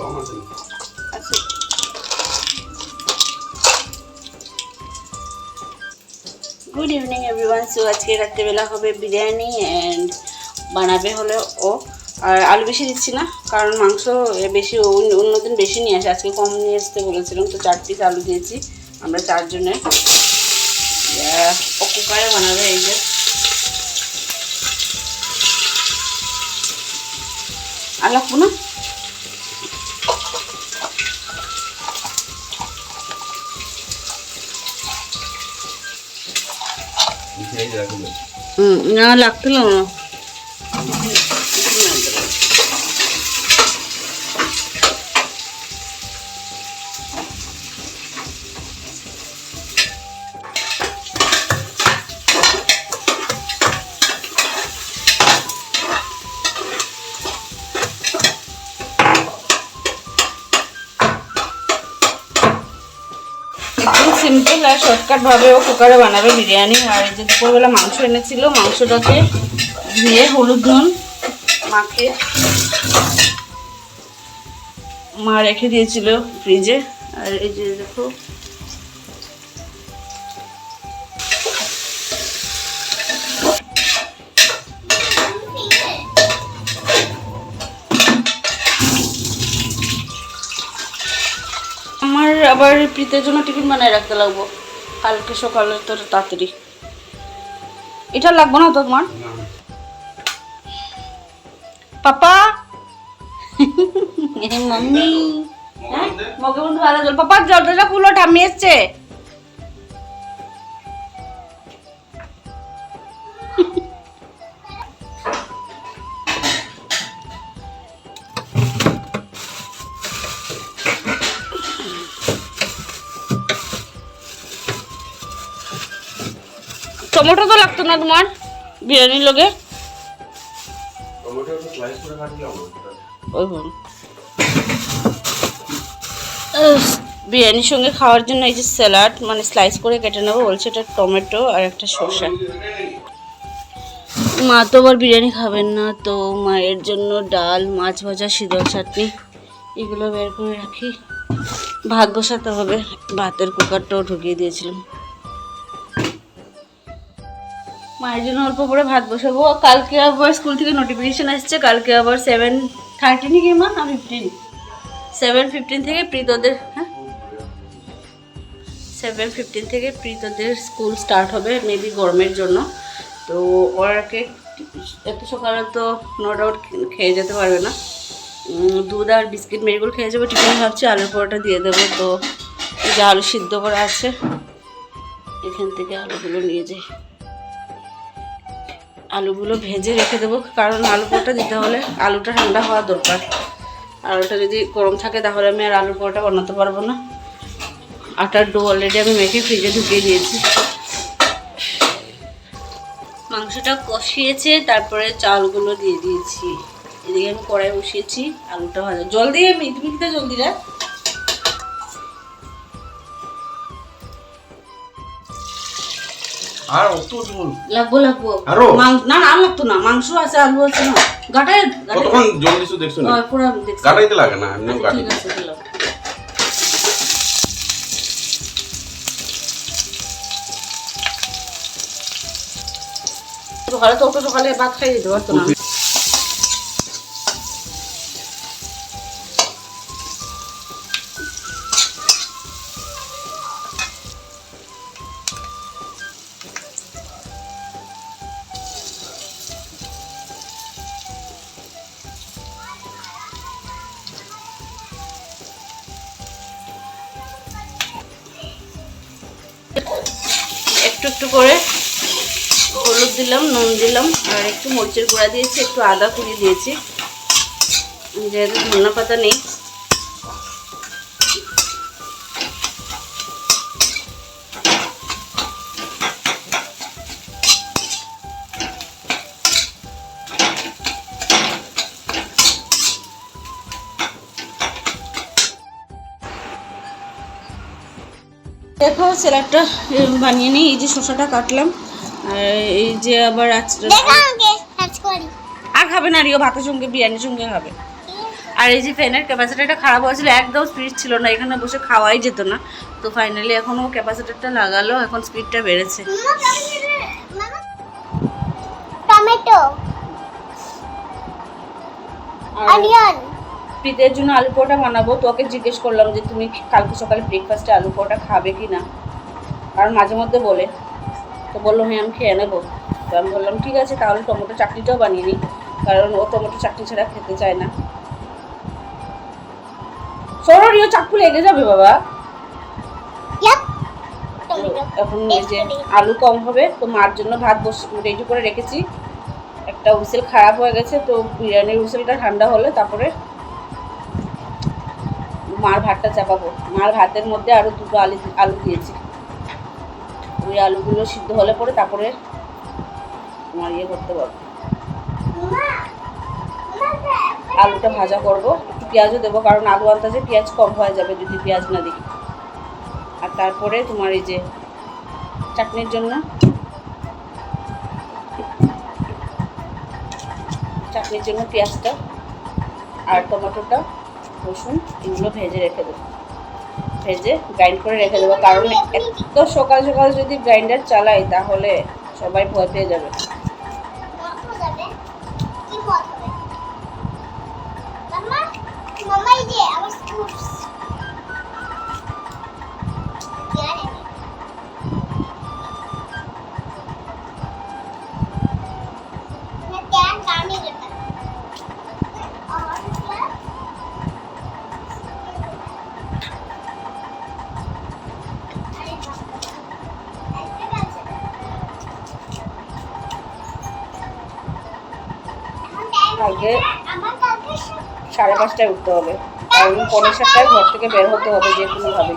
Long আছে? আচ্ছা good evening everyone so আজকে রাত্রেবেলা হবে বিরিয়ানি অ্যান্ড বানাবে হলে ও। আর আলু বেশি দিচ্ছি না, কারণ মাংস বেশি অন্য- অন্যদিন বেশি নিয়ে আসে। আজকে কম নিয়ে আসতে বলেছিলাম, তো চার পিস আলু দিয়েছি আমরা চারজনের ও কুকারে বানাবে এই যে। আর না? এই যে সিম্পল আর শর্টকাট ভাবে ও কুকারে বানাবে বিরিয়ানি। আর এই যে দুপুরবেলা মাংস এনেছিল, মাংসটাকে ধুয়ে হলুদ নুন মাখে মা রেখে দিয়েছিল ফ্রিজে আর এই যে দেখো আবার প্রীতের জন্য টিফিন বানায় রাখতে লাগবো। কালকে সকালে তোর তাড়াতাড়ি। এটা লাগবো না তো তোমার পাপা? মাম্মি হ্যাঁ মগে বন্ধু আদা জল। পাপা জলটা খুলো ঠাম্মি এসছে। টমেটো তো লাগতো না তোমার? বিরিয়ানির লগে? বিরিয়ানির সঙ্গে খাওয়ার জন্য এই যে স্যালাড মানে স্লাইস করে কেটে নেব বলছে এটা টমেটো আর একটা শসা মা তো আবার বিরিয়ানি খাবেন না তো মায়ের জন্য ডাল মাছ ভাজা শীতল চাটনি এগুলো বের করে রাখি। ভাত বসাতে হবে ভাতের কুকারটাও ঢুকিয়ে দিয়েছিলাম। মায়ের জন্য অল্প করে ভাত বসাবো। কালকে আবার স্কুল থেকে নোটিফিকেশন আসছে, কালকে আবার সেভেন থার্টিন কি মা? না ফিফটিন সেভেন ফিফটিন থেকে প্রীতদের হ্যাঁ? সেভেন ফিফটিন থেকে প্রীতদের স্কুল স্টার্ট হবে মেবি গরমের জন্য। তো ওরাকে এত সকালে তো নো ডাউট খেয়ে যেতে পারবে না। দুধ আর বিস্কিট মেরিগুলো খেয়ে যাব, টিফিন ভাবছি, আলুর পরোটা দিয়ে দেবো। তো যে আলু সিদ্ধ করা আছে, এখান থেকে আলুগুলো নিয়ে যাই। আলুগুলো ভেজে রেখে দেবো, কারণ আলু পরোটা দিতে হলে আলুটা ঠান্ডা হওয়া দরকার। আলুটা যদি গরম থাকে তাহলে আমি আর আলু পরোটা বানাতে পারব না। আটার ডো অলরেডি আমি মেখে ফ্রিজে ঢুকিয়ে দিয়েছি। মাংসটা কষিয়েছে, তারপরে চালগুলো দিয়ে দিয়েছি। এদিকে আমি কড়াই বসিয়েছি, আলুটা ভাজা। জল দিয়ে আমি তুমি দিতে জল দিলে? আর অত ঝোল। লাগবো লাগবো। আরও? না না আর লাগতো না। মাংস আছে আলু আছে না। গাটায় গাটায় কতক্ষণ জল দিছো দেখছ না? পুরো দেখছ। গাটাইতে লাগে না এমনিও গাটাই। ঠিক আছে সকালে তো সকালে ভাত খাই দিতে তো না। একটু একটু করে হলুদ দিলাম, নুন দিলাম, আর একটু মরিচের গুঁড়া দিয়েছি, একটু আদা কুড়ি দিয়েছি। যেহেতু ধনা পাতা নেই দেখো স্যালাডটা বানিয়ে নিই। এই যে শসাটা কাটলাম। আর এই যে আবার আগ খাবে না রিও ভাতের সঙ্গে বিরিয়ানির সঙ্গে খাবে আর এই যে ফ্যানের ক্যাপাসিটারটা খারাপ হয়েছিল একদম স্পিড ছিল না। এখানে বসে খাওয়াই যেত না। তো ফাইনালি এখনও ক্যাপাসিটারটা লাগালো এখন স্পিডটা বেড়েছে। টমেটো অনিয়ন প্রীতের জন্য আলু পরোটা বানাবো তোকে জিজ্ঞেস করলাম যে তুমি কালকে সকালে ব্রেকফাস্টে আলু পরোটা খাবে কি না কারণ মাঝে মধ্যে বলে। তো বলল হ্যাঁ আমি খেয়ে নেব। তো আমি বললাম ঠিক আছে তাহলে টমেটো চাটনিটাও বানিয়ে নিই। কারণ ও টমেটো চাটনি ছাড়া খেতে চায় না। সরো রিও চাকু লেগে যাবে বাবা। এখন এই যে আলু কম হবে তো মার জন্য ভাত বস রেডি করে রেখেছি। একটা হুইসেল খারাপ হয়ে গেছে তো বিরিয়ানির হুইসেলটা ঠান্ডা হলে তারপরে মার ভাতটা চাপাবো। মার ভাতের মধ্যে আরও দুটো আলু আলু দিয়েছি। ওই আলুগুলো সিদ্ধ হলে পরে তারপরে তোমার ইয়ে করতে পারব। আলুটা ভাজা করব। একটু পেঁয়াজও দেবো, কারণ আলু আনতাজে পেঁয়াজ কম হয়ে যাবে যদি পেঁয়াজ না দিই। আর তারপরে তোমার এই যে চাটনির জন্য চাটনির জন্য পেঁয়াজটা আর টমেটোটা রসুন, এগুলো ভেজে রেখে দেবো। ভেজে গ্রাইন্ড করে রেখে দেবো। কারণ এত সকাল সকাল যদি গ্রাইন্ডার চালাই, তাহলে সবাই ভয় পেয়ে যাবে। কালকে সাড়ে পাঁচটায় উঠতে হবে। কারণ পনেরো সাতটায় ঘর থেকে বের হতে হবে যে কোনোভাবে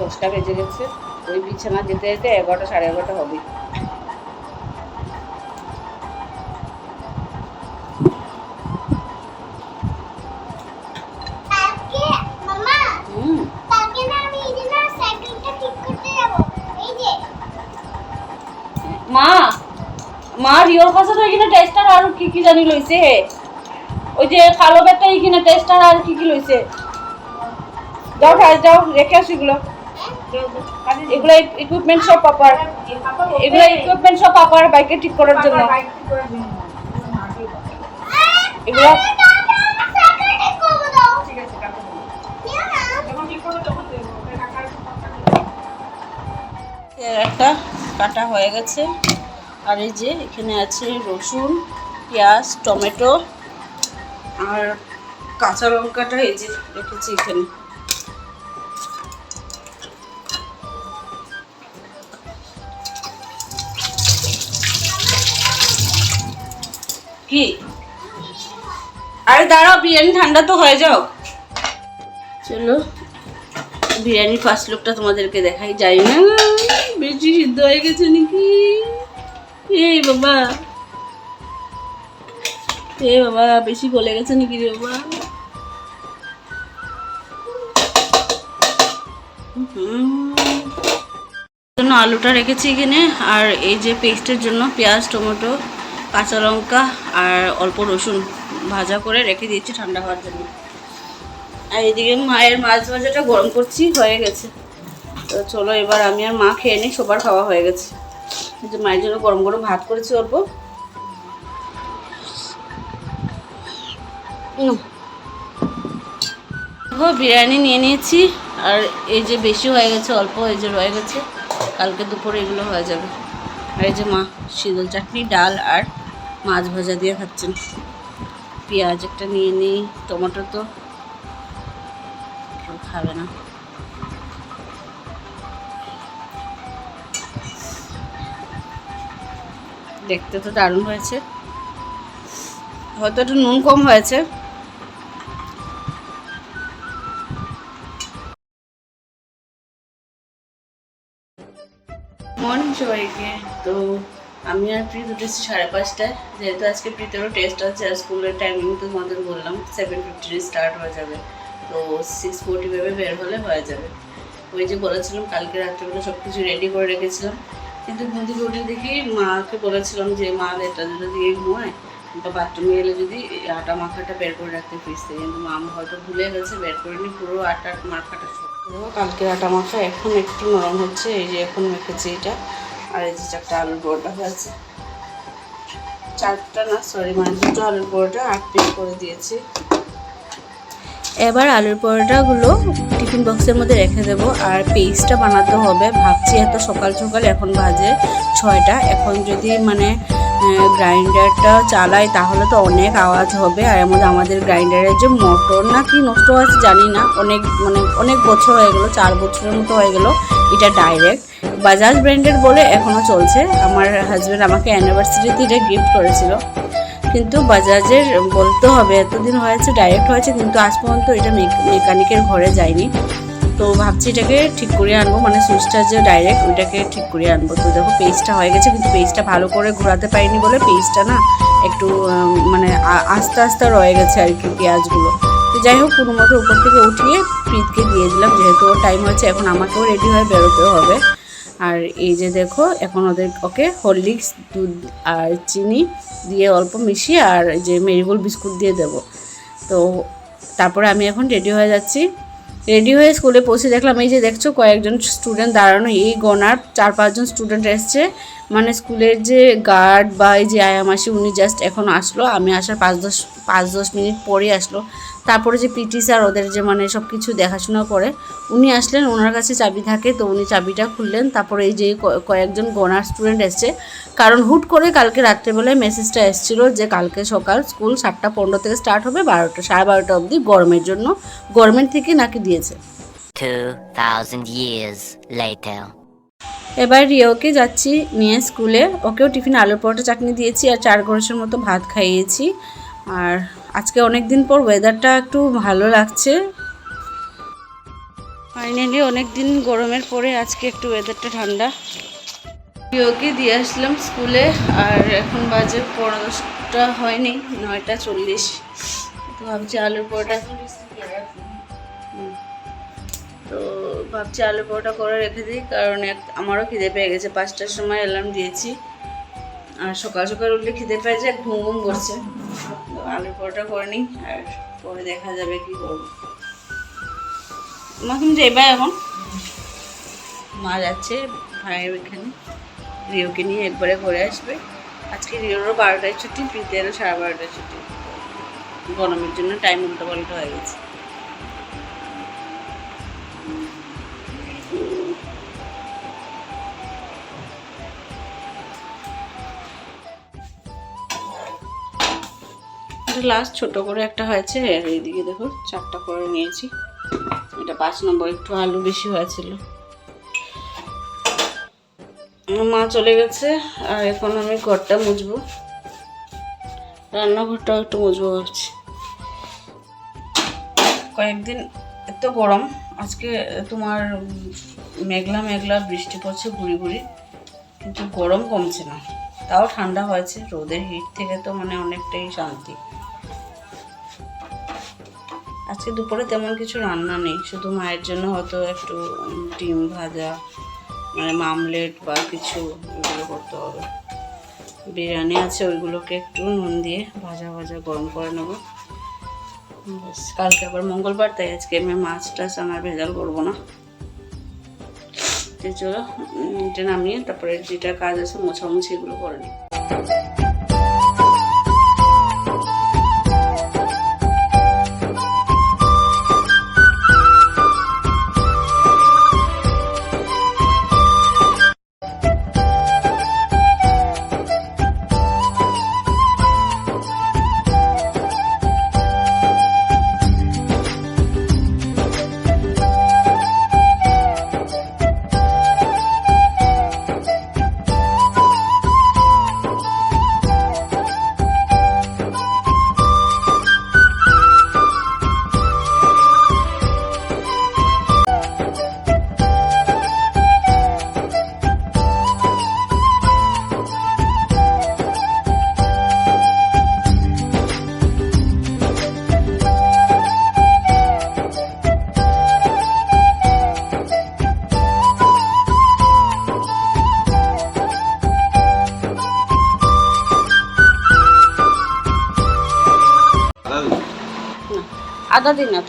দশটা বেজে গেছে। ওই বিছানা যেতে যেতে এগারোটা সাড়ে এগারোটা হবে। মা মা রিওর কাছে তো এখানে টেস্টার আর কি কি জানি লইছে ওই যে কালো ব্যাগটা এখানে টেস্টার আর কি কি লইছে যাও ঠাস যাও রেখে আসো এগুলো এগুলো ইকুইপমেন্ট সব পাপার এগুলো ইকুইপমেন্ট সব পাপার বাইকে ঠিক করার জন্য। এগুলো একটা কাটা হয়ে গেছে। আর এই যে এখানে আছে রসুন, পেঁয়াজ, টমেটো আর কাঁচা লঙ্কাটা এই যে রেখেছি এখানে। কি? আরে দাঁড়াও, বিরিয়ানি ঠান্ডা তো হয়ে যাও। চলো, বিরিয়ানির ফার্স্ট লুকটা তোমাদেরকে দেখাই। যাই না, বেশি সিদ্ধ হয়ে গেছে নাকি? বাবা এ বাবা বেশি গলে গেছে নাকি রে বাবা জন্য আলুটা রেখেছি এখানে, আর এই যে পেস্টের জন্য পেঁয়াজ, টমেটো, কাঁচা লঙ্কা আর অল্প রসুন ভাজা করে রেখে দিয়েছি ঠান্ডা হওয়ার জন্য। আর এদিকে মায়ের মাছ ভাজাটা গরম করছি, হয়ে গেছে। তো চলো এবার আমি আর মা খেয়ে নিই, সবার খাওয়া হয়ে গেছে। যে মায়ের জন্য গরম গরম ভাত করেছি অল্প। বিরিয়ানি নিয়ে নিয়েছি, আর এই যে বেশি হয়ে গেছে, অল্প এই যে রয়ে গেছে, কালকে দুপুরে এগুলো হয়ে যাবে। আর এই যে মা, শীতল চাটনি, ডাল আর মাছ ভাজা দিয়ে খাচ্ছেন। পেঁয়াজ একটা নিয়ে নিই, টমেটো তো খাবে না। দেখতে তো দারুণ হয়েছে। হয়তো একটু নুন কম হয়েছে। সবাইকে তো আমি আর প্রীত উঠেছি সাড়ে পাঁচটায়। যেহেতু আজকে প্রীতেরও টেস্ট আছে, আর স্কুলের টাইমিং তো তোমাদের বললাম সেভেন ফিফটিনে স্টার্ট হয়ে যাবে। তো সিক্স ফোর্টি ভেবে বের হলে হয়ে যাবে। ওই যে বলেছিলাম, কালকে রাত্রেবেলা সব কিছু রেডি করে রেখেছিলাম। কিন্তু থেকে উঠে দেখি মাকে বলেছিলাম যে, মা এটা যদি এই ঘুমায়। বা বাথরুমে এলে যদি আটা মাখাটা বের করে রাখতে ফ্রিজ কিন্তু মা হয়তো ভুলে গেছে, বের করে নি পুরো আটা মাখাটা সব। কালকে আটা মাখা, এখন একটু নরম হচ্ছে, এই যে এখন মেখেছি এটা। আর এই যে চারটা আলুর বড়টা হয়েছে চারটা না সরি মানে দুটো আলুর বড়টা আট পিস করে দিয়েছি। এবার আলুর পরোটাগুলো টিফিন বক্সের মধ্যে রেখে দেবো। আর পেস্টটা বানাতে হবে। ভাবছি এত সকাল সকাল এখন বাজে ছয়টা। এখন যদি মানে গ্রাইন্ডারটা চালাই তাহলে তো অনেক আওয়াজ হবে। আর মধ্যে আমাদের গ্রাইন্ডারের যে মোটর না কি নষ্ট হয়েছে জানি না। অনেক মানে অনেক বছর হয়ে গেলো, চার বছরের মতো হয়ে গেলো এটা ডাইরেক্ট বাজাজ ব্র্যান্ডের বলে এখনও চলছে। আমার হাজব্যান্ড আমাকে অ্যানিভার্সারিতে এটা গিফট করেছিল। কিন্তু বাজাজের বলতে হবে, এতদিন হয়েছে ডাইরেক্ট হয়েছে, কিন্তু আজ পর্যন্ত এটা মেকানিকের ঘরে যায়নি। তো ভাবছি এটাকে ঠিক করে আনব মানে সুইচটা যে ডাইরেক্ট ওইটাকে ঠিক করে আনব। তো দেখো পেজটা হয়ে গেছে, কিন্তু পেজটা ভালো করে ঘোরাতে পারিনি বলে পেজটা না একটু মানে আস্তে আস্তে রয়ে গেছে আর কি পেঁয়াজগুলো। তো যাই হোক কোনো মতো উপর থেকে উঠিয়ে প্রীতকে দিয়ে দিলাম, যেহেতু ওর টাইম হয়েছে, এখন আমাকেও রেডি হয়ে বেরোতে হবে। আর এই যে দেখো, এখন ওদের, ওকে হরলিক্স, দুধ আর চিনি দিয়ে অল্প মিশিয়ে আর যে মেরিগোল্ড বিস্কুট দিয়ে দেবো। তো তারপরে আমি এখন রেডি হয়ে যাচ্ছি। রেডি হয়ে স্কুলে পৌঁছে দেখলাম, এই যে দেখছ কয়েকজন স্টুডেন্ট দাঁড়ানো, এই গনার চার পাঁচজন স্টুডেন্ট এসছে। মানে স্কুলের যে গার্ড বা এই যে আয়ামাসি উনি জাস্ট এখন আসলো, আমি আসার পাঁচ দশ পাঁচ দশ মিনিট পরে আসলো। তারপরে যে পিটি স্যার ওদের যে মানে সব কিছু দেখাশোনা করে উনি আসলেন ওনার কাছে চাবি থাকে তো উনি চাবিটা খুললেন তারপরে এই যে কয়েকজন গনার স্টুডেন্ট এসছে কারণ হুট করে কালকে রাত্রেবেলায় মেসেজটা এসেছিল যে কালকে সকাল স্কুল সাতটা পনেরো থেকে স্টার্ট হবে বারোটা সাড়ে বারোটা অবধি গরমের জন্য গভর্নমেন্ট থেকে নাকি দিয়েছে 2,000 years later. এবার রিওকে যাচ্ছি নিয়ে স্কুলে ওকেও টিফিন আলুর পরোটা চাটনি দিয়েছি আর চার ঘরসের মতো ভাত খাইয়েছি আর আজকে অনেক দিন পর ওয়েদারটা একটু ভালো লাগছে। ফাইনালি অনেক দিন গরমের পরে আজকে একটু ওয়েদারটা ঠান্ডা। রিওকে দিয়ে আসলাম স্কুলে আর এখন বাজে পনেরো দশটা হয়নি, নয়টা চল্লিশ। তো ভাবছি আলুর পরোটা তো ভাবছি আলু পরোটা করে রেখে দিই, কারণ আমারও খিদে পেয়ে গেছে। পাঁচটার সময় অ্যালার্ম দিয়েছি। আর সকাল সকাল উঠলে খিদে পেয়ে যায় ঘুম ঘুম করছে। আলু পরোটা করে নিই, আর পরে দেখা যাবে কি করব। মা তুমি যাইবা এখন? মা যাচ্ছে ভাইয়ের ওইখানে, রিওকে নিয়ে একবারে করে আসবে। আজকে রিওরও বারোটায় ছুটি প্রীতেরও সাড়ে বারোটায় ছুটি। গরমের জন্য টাইম উল্টো পাল্টা হয়ে গেছে। লাস্ট ছোট করে একটা হয়েছে। আর এইদিকে দেখো, চারটা করে নিয়েছি। এটা পাঁচ নম্বর, একটু আলু বেশি হয়েছিল। মা চলে গেছে, আর এখন আমি ঘরটা মুছবো। রান্নাঘরটাও একটু মুছবো ভাবছি। কয়েকদিন এত গরম, আজকে তোমার মেঘলা মেঘলা বৃষ্টি পড়ছে ঘুরি ঘুরি, কিন্তু গরম কমছে না। তাও ঠান্ডা হয়েছে, রোদের হিট থেকে তো মানে অনেকটাই শান্তি। আজকে দুপুরে তেমন কিছু রান্না নেই, শুধু মায়ের জন্য হয়তো একটু ডিম ভাজা মানে মামলেট বা কিছু এগুলো করতে হবে। বিরিয়ানি আছে, ওইগুলোকে একটু নুন দিয়ে ভাজা ভাজা গরম করে নেব। কালকে আবার মঙ্গলবার, তাই আজকে আমি মাছ টাছ আনার ভেজাল করব না। চলো এটা নামিয়ে তারপরে যেটা কাজ আছে মোছামুছি এগুলো করে নিই। আদা দিন না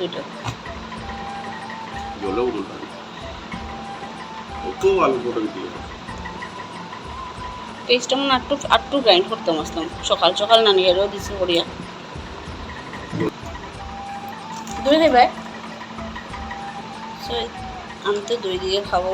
অত আলু পটল দিয়ে। পেস্টটা মনে একটু একটু গ্রাইন্ড করতাম আসতাম সকাল সকাল নানি এরও দিছে করিয়া দই দেবে আমি তো দই দিয়ে খাব।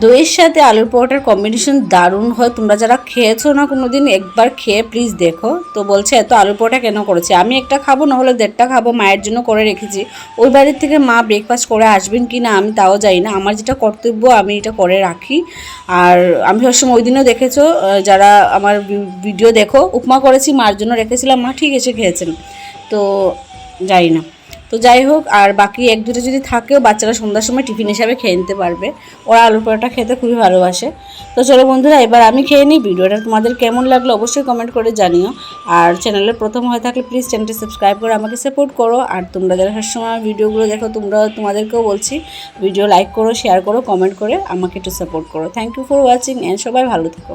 দইয়ের সাথে আলুর পরোটার কম্বিনেশন দারুণ হয়। তোমরা যারা খেয়েছো না কোনো দিন একবার খেয়ে প্লিজ দেখো। তো বলছে, এত আলুর পরোটা কেন করেছে? আমি একটা খাব, না হলে দেড়টা খাব, মায়ের জন্য করে রেখেছি। ওই বাড়ির থেকে মা ব্রেকফাস্ট করে আসবেন কি না, আমি তাও জানি না। আমার যেটা কর্তব্য, আমি এটা করে রাখি। আর আমি সবসময় ওই দিনও দেখেছ যারা আমার ভিডিও দেখো, উপমা করেছি, মার জন্য রেখেছিলাম, মা ঠিক এসে খেয়েছেন। তো জানি না। তো যাই হোক, আর বাকি এক দুটো যদি থাকেও, বাচ্চারা সন্ধ্যার সময় টিফিন হিসাবে খেয়ে নিতে পারবে। ওরা আলু পরোটা খেতে খুবই ভালোবাসে। তো চলো বন্ধুরা, এবার আমি খেয়ে নিই ভিডিওটা। তোমাদের কেমন লাগল অবশ্যই কমেন্ট করে জানিও। আর চ্যানেলে প্রথম হয়ে থাকলে প্লিজ চ্যানেলটি সাবস্ক্রাইব করে আমাকে সাপোর্ট করো। আর তোমরা যারা সবসময় ভিডিওগুলো দেখো তোমরা তোমাদেরকেও বলছি ভিডিও লাইক করো শেয়ার করো কমেন্ট করে আমাকে একটু সাপোর্ট করো। Thank you for watching and সবাই ভালো থেকো।